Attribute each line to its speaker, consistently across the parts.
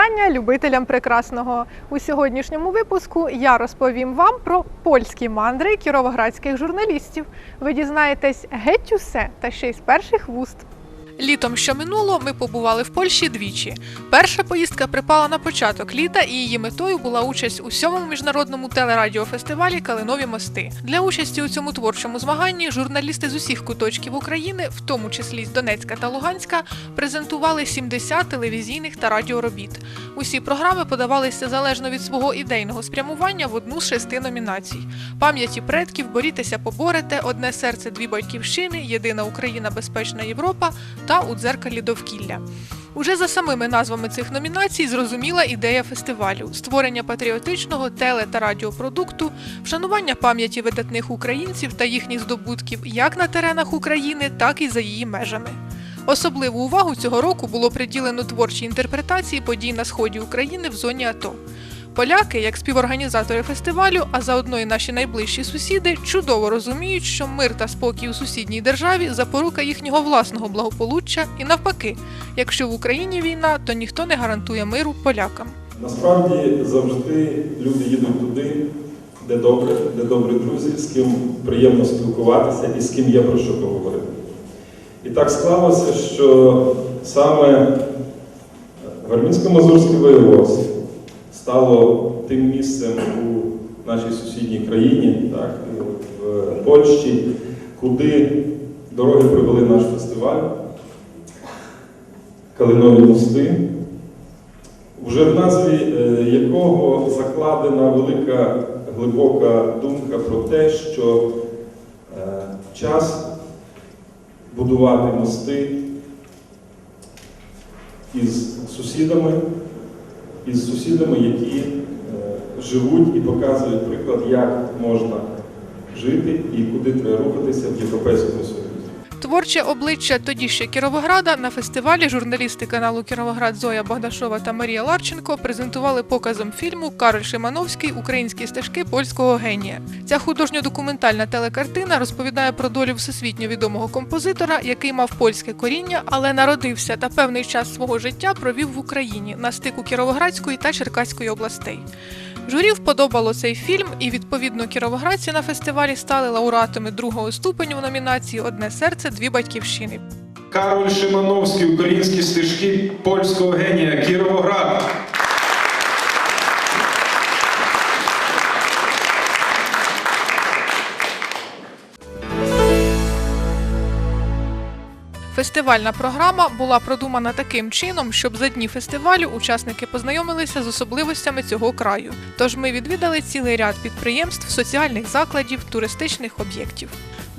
Speaker 1: Вітання любителям прекрасного. У сьогоднішньому випуску я розповім вам про польські мандри кіровоградських журналістів. Ви дізнаєтесь геть усе та ще й з перших вуст. Літом, що минуло, ми побували в Польщі двічі. Перша поїздка припала на початок літа, і її метою була участь у сьомому міжнародному телерадіофестивалі Калинові мости. Для участі у цьому творчому змаганні журналісти з усіх куточків України, в тому числі з Донецька та Луганська, презентували 70 телевізійних та радіоробіт. Усі програми подавалися залежно від свого ідейного спрямування в одну з шести номінацій: пам'яті предків, борітеся, поборете, одне серце, дві батьківщини, єдина Україна, безпечна Європа та у дзеркалі довкілля. Уже за самими назвами цих номінацій зрозуміла ідея фестивалю: створення патріотичного теле- та радіопродукту, вшанування пам'яті видатних українців та їхніх здобутків як на теренах України, так і за її межами. Особливу увагу цього року було приділено творчій інтерпретації подій на сході України в зоні АТО. Поляки, як співорганізатори фестивалю, а заодно і наші найближчі сусіди, чудово розуміють, що мир та спокій у сусідній державі запорука їхнього власного благополуччя, і навпаки, якщо в Україні війна, то ніхто не гарантує миру полякам.
Speaker 2: Насправді завжди люди їдуть туди, де добре, де добрі друзі, з ким приємно спілкуватися і з ким є про що поговорити. І так склалося, що саме Вармінсько-Мазурське воєводство стало тим місцем у нашій сусідній країні, так, в Польщі, куди дороги привели наш фестиваль, Калинові мости вже в назві е, якого закладена велика глибока думка про те, що е, час будувати мости із сусідами, із сусідами, які е, живуть і показують приклад, як можна жити і куди треба рухатися в Європейському Союзі.
Speaker 1: Творче обличчя тоді ще Кіровограда на фестивалі журналісти каналу Кіровоград Зоя Богдашова та Марія Ларченко презентували показом фільму Кароль Шимановський Українські стежки польського генія. Ця художньо-документальна телекартина розповідає про долю всесвітньо відомого композитора, який мав польське коріння, але народився та певний час свого життя провів в Україні на стику Кіровоградської та Черкаської областей. Журі вподобало цей фільм, і відповідно кіровоградці на фестивалі стали лауреатами другого ступеню в номінації Одне серце, дві батьківщини.
Speaker 3: Кароль Шимановський, українські стежки польського генія Кіровоград.
Speaker 1: Фестивальна програма була продумана таким чином, щоб за дні фестивалю учасники познайомилися з особливостями цього краю. Тож ми відвідали цілий ряд підприємств, соціальних закладів, туристичних об'єктів.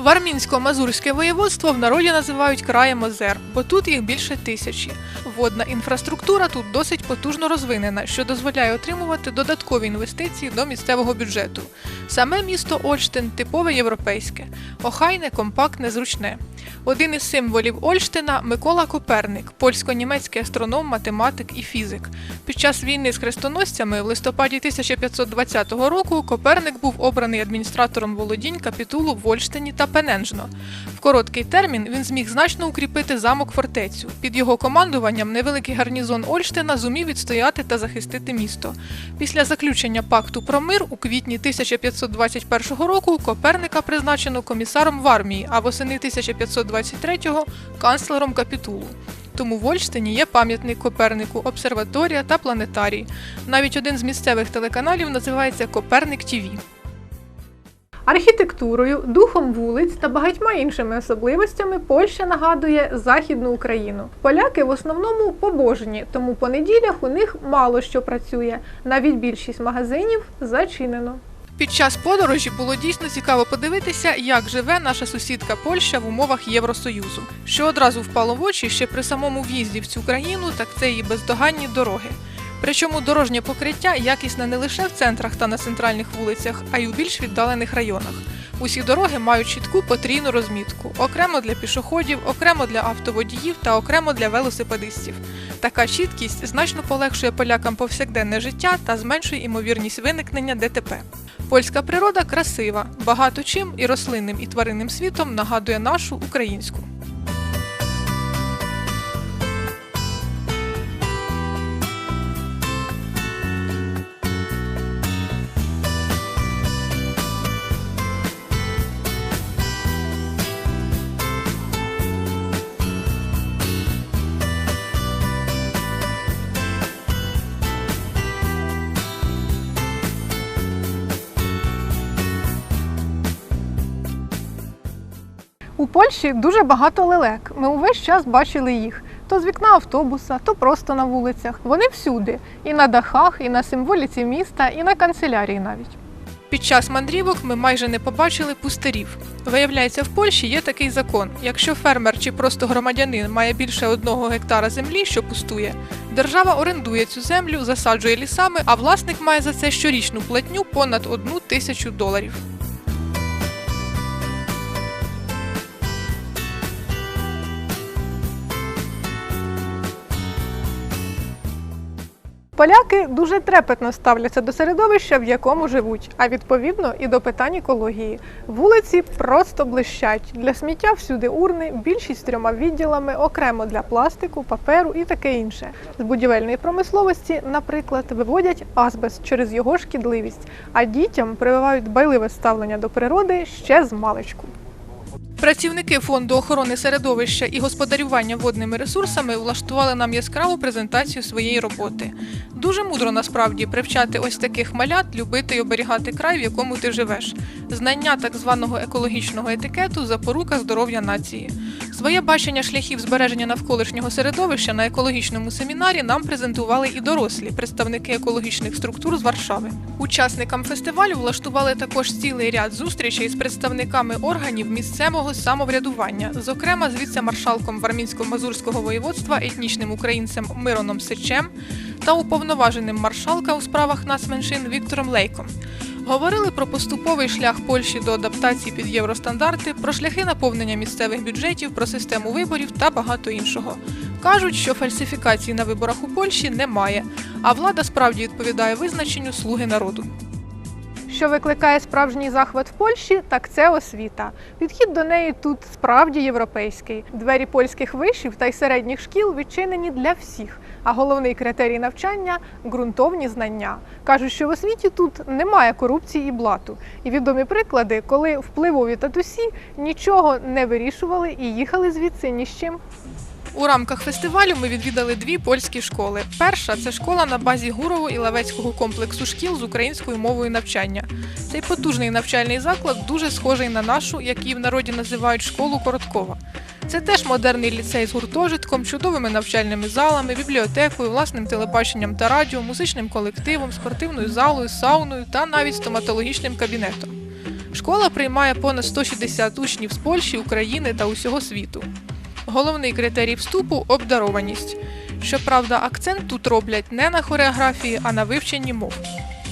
Speaker 1: Вармінсько-Мазурське воєводство в народі називають краєм озер, бо тут їх більше тисячі. Водна інфраструктура тут досить потужно розвинена, що дозволяє отримувати додаткові інвестиції до місцевого бюджету. Саме місто Ольштин типове європейське, охайне, компактне, зручне. Один із символів Ольштина Микола Коперник, польсько-німецький астроном, математик і фізик. Під час війни з хрестоносцями в листопаді 1520 року Коперник був обраний адміністратором володінь капітулу в Ольштині та Пененжно. В короткий термін він зміг значно укріпити замок фортецю. Під його командуванням невеликий гарнізон Ольштина зумів відстояти та захистити місто. Після заключення пакту про мир у квітні 1521 року Коперника призначено комісаром в армії, а восени 1523-го канцлером капітулу. Тому в Ольштині є пам'ятник Копернику, обсерваторія та планетарій. Навіть один з місцевих телеканалів називається Коперник ТІВІ. Архітектурою, духом вулиць та багатьма іншими особливостями Польща нагадує Західну Україну. Поляки в основному побожні, тому по неділях у них мало що працює. Навіть більшість магазинів зачинено. Під час подорожі було дійсно цікаво подивитися, як живе наша сусідка Польща в умовах Євросоюзу. Що одразу впало в очі ще при самому в'їзді в цю країну, так це її бездоганні дороги. Причому дорожнє покриття якісне не лише в центрах та на центральних вулицях, а й у більш віддалених районах. Усі дороги мають чітку потрійну розмітку, окремо для пішоходів, окремо для автоводіїв та окремо для велосипедистів. Така чіткість значно полегшує полякам повсякденне життя та зменшує імовірність виникнення ДТП. Польська природа красива, багато чим і рослинним, і тваринним світом нагадує нашу українську. Польщі дуже багато лелек. Ми увесь час бачили їх. То з вікна автобуса, то просто на вулицях. Вони всюди. І на дахах, і на символіці міста, і на канцелярії навіть. Під час мандрівок ми майже не побачили пустирів. Виявляється, в Польщі є такий закон: якщо фермер чи просто громадянин має більше одного гектара землі, що пустує, держава орендує цю землю, засаджує лісами, а власник має за це щорічну платню понад одну тисячу доларів. Поляки дуже трепетно ставляться до середовища, в якому живуть, а відповідно і до питань екології. Вулиці просто блищать. Для сміття всюди урни, більшість трьома відділами, окремо для пластику, паперу і таке інше. З будівельної промисловості, наприклад, виводять азбест через його шкідливість, а дітям прививають дбайливе ставлення до природи ще з маличку. Працівники фонду охорони середовища і господарювання водними ресурсами влаштували нам яскраву презентацію своєї роботи. Дуже мудро насправді привчати ось таких малят любити й оберігати край, в якому ти живеш. Знання так званого екологічного етикету запорука здоров'я нації. Своє бачення шляхів збереження навколишнього середовища на екологічному семінарі нам презентували і дорослі представники екологічних структур з Варшави. Учасникам фестивалю влаштували також цілий ряд зустрічей з представниками органів місцевого самоврядування, зокрема з віце-маршалком Вармінсько-Мазурського воєводства, етнічним українцем Мироном Сичем та уповноваженим маршалка у справах нацменшин Віктором Лейком. Говорили про поступовий шлях Польщі до адаптації під євростандарти, про шляхи наповнення місцевих бюджетів, про систему виборів та багато іншого. Кажуть, що фальсифікацій на виборах у Польщі немає, а влада справді відповідає визначенню слуги народу. Що викликає справжній захват в Польщі, так це освіта. Підхід до неї тут справді європейський. Двері польських вишів та й середніх шкіл відчинені для всіх. А головний критерій навчання ґрунтовні знання. Кажуть, що в освіті тут немає корупції і блату. І відомі приклади, коли впливові татусі нічого не вирішували і їхали звідси ні з чим. У рамках фестивалю ми відвідали дві польські школи. Перша це школа на базі Гурово і Лавецького комплексу шкіл з українською мовою навчання. Цей потужний навчальний заклад дуже схожий на нашу, як її в народі називають школу Короткова. Це теж модерний ліцей з гуртожитком, чудовими навчальними залами, бібліотекою, власним телебаченням та радіо, музичним колективом, спортивною залою, сауною та навіть стоматологічним кабінетом. Школа приймає понад 160 учнів з Польщі, України та усього світу. Головний критерій вступу обдарованість. Щоправда, акцент тут роблять не на хореографії, а на вивченні мов.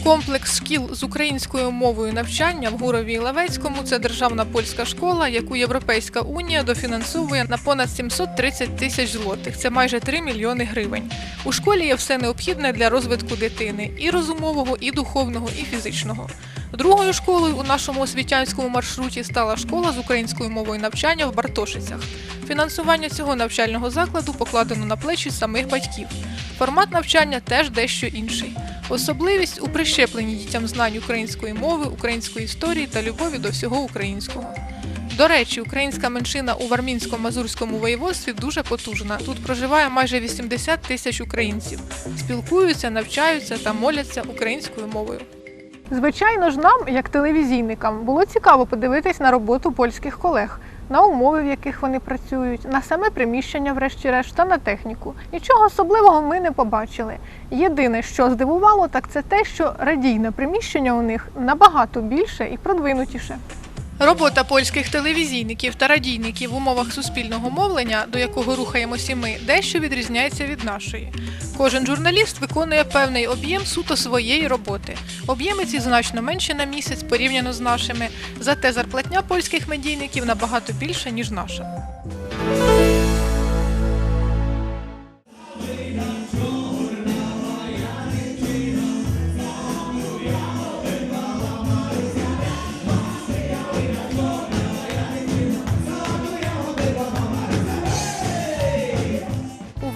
Speaker 1: Комплекс шкіл з українською мовою навчання в Гурові і Лавецькому це державна польська школа, яку Європейська унія дофінансовує на понад 730 тисяч злотих. Це майже 3 мільйони гривень. У школі є все необхідне для розвитку дитини і розумового, і духовного, і фізичного. Другою школою у нашому освітянському маршруті стала школа з українською мовою навчання в Бартошицях. Фінансування цього навчального закладу покладено на плечі самих батьків. Формат навчання теж дещо інший. Особливість у прищепленні дітям знань української мови, української історії та любові до всього українського. До речі, українська меншина у Вармінсько-Мазурському воєводстві дуже потужна. Тут проживає майже 80 тисяч українців. Спілкуються, навчаються та моляться українською мовою. Звичайно ж, нам, як телевізійникам, було цікаво подивитись на роботу польських колег, на умови, в яких вони працюють, на саме приміщення, врешті-решт, та на техніку. Нічого особливого ми не побачили. Єдине, що здивувало, так це те, що радійне приміщення у них набагато більше і продвинутіше. Робота польських телевізійників та радійників в умовах суспільного мовлення, до якого рухаємося ми, дещо відрізняється від нашої. Кожен журналіст виконує певний об'єм суто своєї роботи. Об'єми ці значно менші на місяць порівняно з нашими, зате зарплатня польських медійників набагато більша, ніж наша.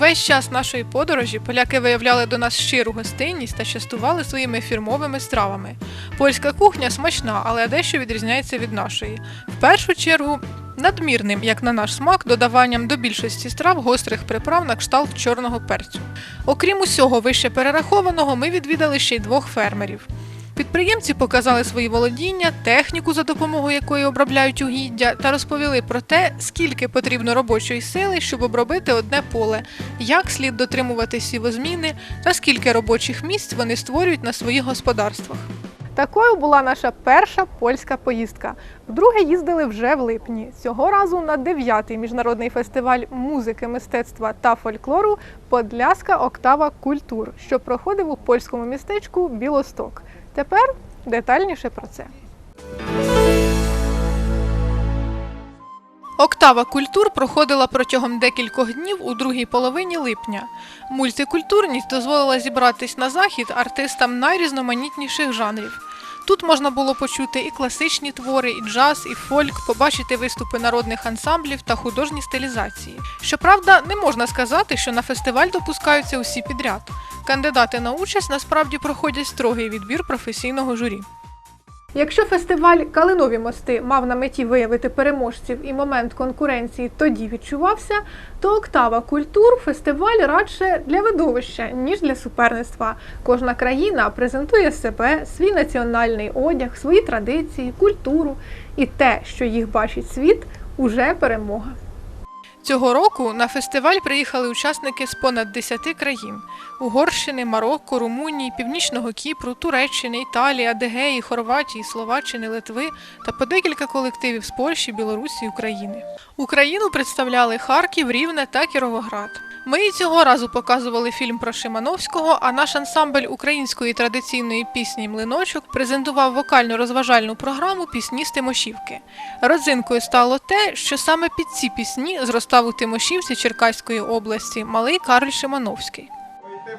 Speaker 1: Увесь час нашої подорожі поляки виявляли до нас щиру гостинність та частували своїми фірмовими стравами. Польська кухня смачна, але дещо відрізняється від нашої. В першу чергу надмірним, як на наш смак, додаванням до більшості страв гострих приправ на кшталт чорного перцю. Окрім усього вище перерахованого, ми відвідали ще й двох фермерів. Підприємці показали свої володіння, техніку, за допомогою якої обробляють угіддя, та розповіли про те, скільки потрібно робочої сили, щоб обробити одне поле, як слід дотримувати сівозміни та скільки робочих місць вони створюють на своїх господарствах. Такою була наша перша польська поїздка. Вдруге їздили вже в липні. Цього разу на дев'ятий міжнародний фестиваль музики, мистецтва та фольклору Подляска Октава Культур, що проходив у польському містечку Білосток. Тепер детальніше про це. Октава культур проходила протягом декількох днів у другій половині липня. Мультикультурність дозволила зібратись на захід артистам найрізноманітніших жанрів. Тут можна було почути і класичні твори, і джаз, і фольк, побачити виступи народних ансамблів та художні стилізації. Щоправда, не можна сказати, що на фестиваль допускаються усі підряд. Кандидати на участь насправді проходять строгий відбір професійного журі. Якщо фестиваль Калинові мости мав на меті виявити переможців і момент конкуренції тоді відчувався, то Октава культур фестиваль радше для видовища, ніж для суперництва. Кожна країна презентує себе, свій національний одяг, свої традиції, культуру і те, що їх бачить світ, уже перемога. Цього року на фестиваль приїхали учасники з понад 10 країн: Угорщини, Марокко, Румунії, Північного Кіпру, Туреччини, Італії, Адегеї, Хорватії, Словаччини, Литви та по декілька колективів з Польщі, Білорусі, України. Україну представляли Харків, Рівне та Кіровоград. Ми і цього разу показували фільм про Шимановського, а наш ансамбль української традиційної пісні Млиночок презентував вокально-розважальну програму Пісні з Тимошівки. Родзинкою стало те, що саме під ці пісні зростав у Тимошівці Черкаської області малий Кароль Шимановський.
Speaker 4: Ой ти.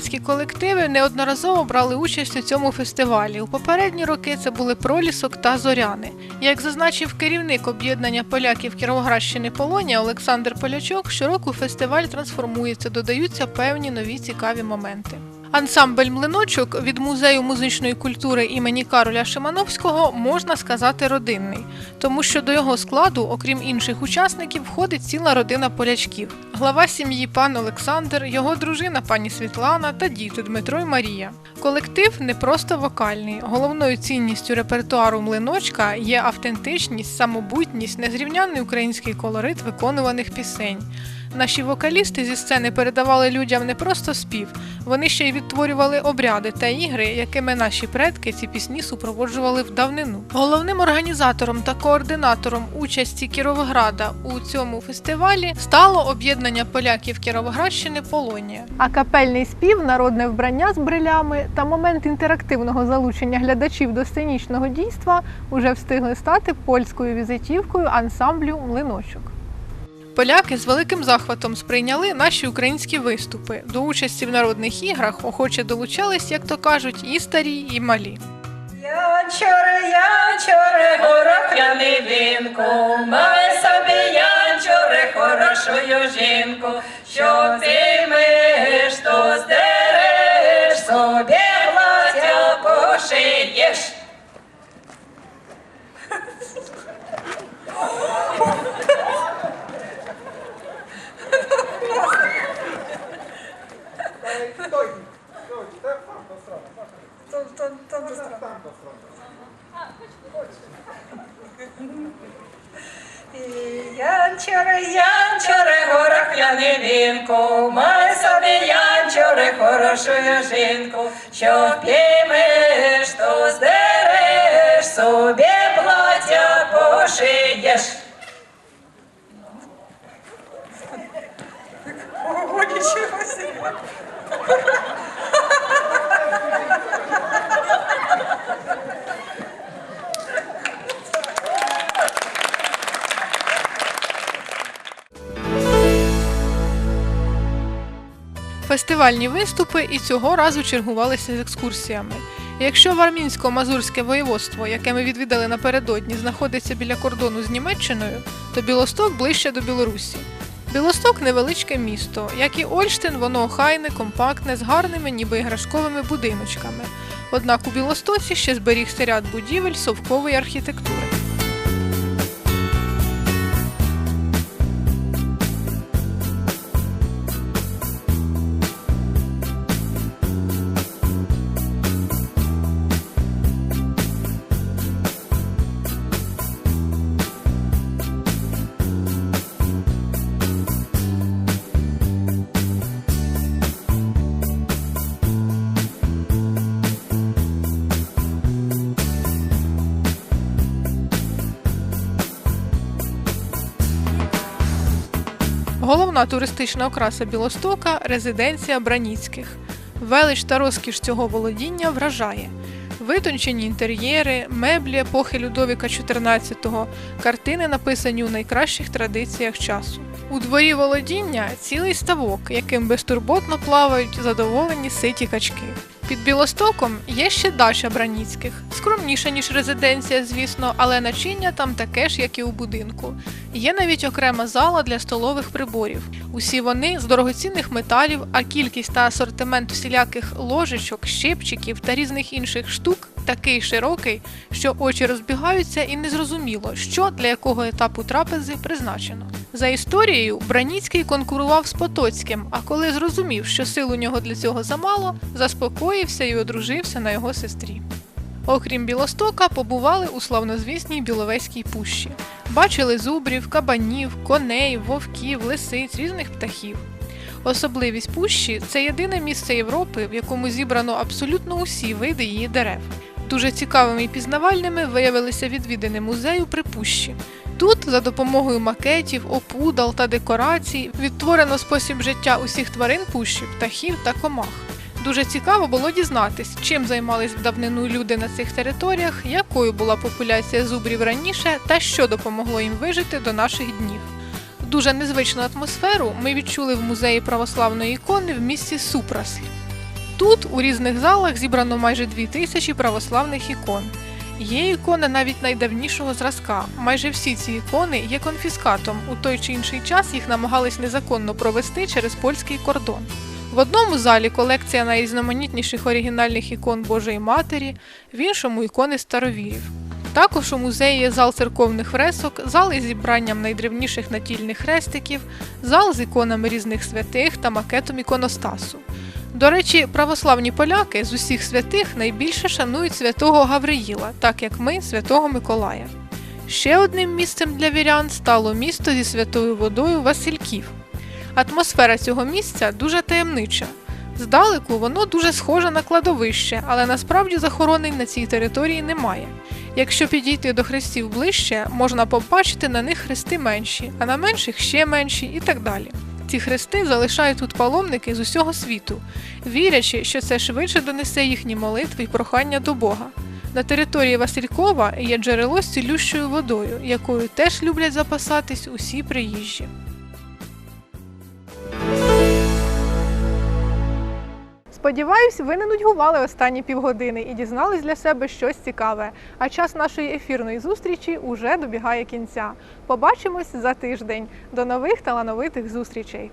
Speaker 1: Кіровоградські колективи неодноразово брали участь у цьому фестивалі. У попередні роки це були пролісок та зоряни. Як зазначив керівник об'єднання поляків Кіровоградщини Полонія Олександр Полячок, щороку фестиваль трансформується, додаються певні нові цікаві моменти. Ансамбль млиночок від музею музичної культури імені Кароля Шимановського можна сказати родинний, тому що до його складу, окрім інших учасників, входить ціла родина полячків. Глава сім'ї пан Олександр, його дружина пані Світлана та діти Дмитро і Марія. Колектив не просто вокальний. Головною цінністю репертуару млиночка є автентичність, самобутність, незрівнянний український колорит виконуваних пісень. Наші вокалісти зі сцени передавали людям не просто спів, вони ще й відтворювали обряди та ігри, якими наші предки ці пісні супроводжували в давнину. Головним організатором та координатором участі Кіровограда у цьому фестивалі стало об'єднання поляків Кіровоградщини Полонія. А капельний спів, народне вбрання з брилями та момент інтерактивного залучення глядачів до сценічного дійства уже встигли стати польською візитівкою ансамблю млиночок. Поляки з великим захватом сприйняли наші українські виступи. До участі в народних іграх охоче долучались, як то кажуть, і старі, і малі.
Speaker 5: Янчоре, янчоре, горохляний вінку, май собі янчоре, хорошую жінку, що ти миш, то здереш, собі плаття пошиєш. Що впіймеш, то здереш, собі плаття пошиєш.
Speaker 1: Фестивальні виступи і цього разу чергувалися з екскурсіями. Якщо Вармінсько-Мазурське воєводство, яке ми відвідали напередодні, знаходиться біля кордону з Німеччиною, то Білосток ближче до Білорусі. Білосток невеличке місто, як і Ольштин, воно охайне, компактне, з гарними, ніби іграшковими будиночками. Однак у Білостоці ще зберігся ряд будівель совкової архітектури. Головна туристична окраса Білостока резиденція Браніцьких. Велич та розкіш цього володіння вражає. Витончені інтер'єри, меблі епохи Людовіка XIV, картини написані у найкращих традиціях часу. У дворі володіння цілий ставок, яким безтурботно плавають задоволені ситі качки. Під Білостоком є ще дача Браніцьких, скромніша, ніж резиденція, звісно, але начиння там таке ж, як і у будинку. Є навіть окрема зала для столових приборів. Усі вони з дорогоцінних металів, а кількість та асортимент всіляких ложечок, щипчиків та різних інших штук такий широкий, що очі розбігаються і незрозуміло, що для якого етапу трапези призначено. За історією, Браніцький конкурував з Потоцьким, а коли зрозумів, що сил у нього для цього замало, заспокоївся і одружився на його сестрі. Окрім Білостока, побували у славнозвісній Біловезькій пущі. Бачили зубрів, кабанів, коней, вовків, лисиць, різних птахів. Особливість пущі це єдине місце Європи, в якому зібрано абсолютно усі види її дерев. Дуже цікавими і пізнавальними виявилися відвідини музею при пущі. Тут, за допомогою макетів, опудал та декорацій, відтворено спосіб життя усіх тварин пущі, птахів та комах. Дуже цікаво було дізнатись, чим займались давнину люди на цих територіях, якою була популяція зубрів раніше та що допомогло їм вижити до наших днів. Дуже незвичну атмосферу ми відчули в музеї православної ікони в місті Супрасль. Тут у різних залах зібрано майже дві тисячі православних ікон. Є ікони навіть найдавнішого зразка. Майже всі ці ікони є конфіскатом. У той чи інший час їх намагались незаконно провести через польський кордон. В одному залі колекція найрізноманітніших оригінальних ікон Божої Матері, в іншому ікони старовірів. Також у музеї є зал церковних фресок, зал із зібранням найдревніших натільних хрестиків, зал з іконами різних святих та макетом іконостасу. До речі, православні поляки з усіх святих найбільше шанують святого Гавриїла, так як ми святого Миколая. Ще одним місцем для вірян стало місто зі святою водою Васильків. Атмосфера цього місця дуже таємнича. Здалеку воно дуже схоже на кладовище, але насправді захоронень на цій території немає. Якщо підійти до хрестів ближче, можна побачити на них хрести менші, а на менших ще менші і так далі. Ці хрести залишають тут паломники з усього світу, вірячи, що це швидше донесе їхні молитви й прохання до Бога. На території Василькова є джерело з цілющою водою, якою теж люблять запасатись усі приїжджі. Сподіваюсь, ви не нудьгували останні півгодини і дізнались для себе щось цікаве. А час нашої ефірної зустрічі уже добігає кінця. Побачимось за тиждень. До нових талановитих зустрічей!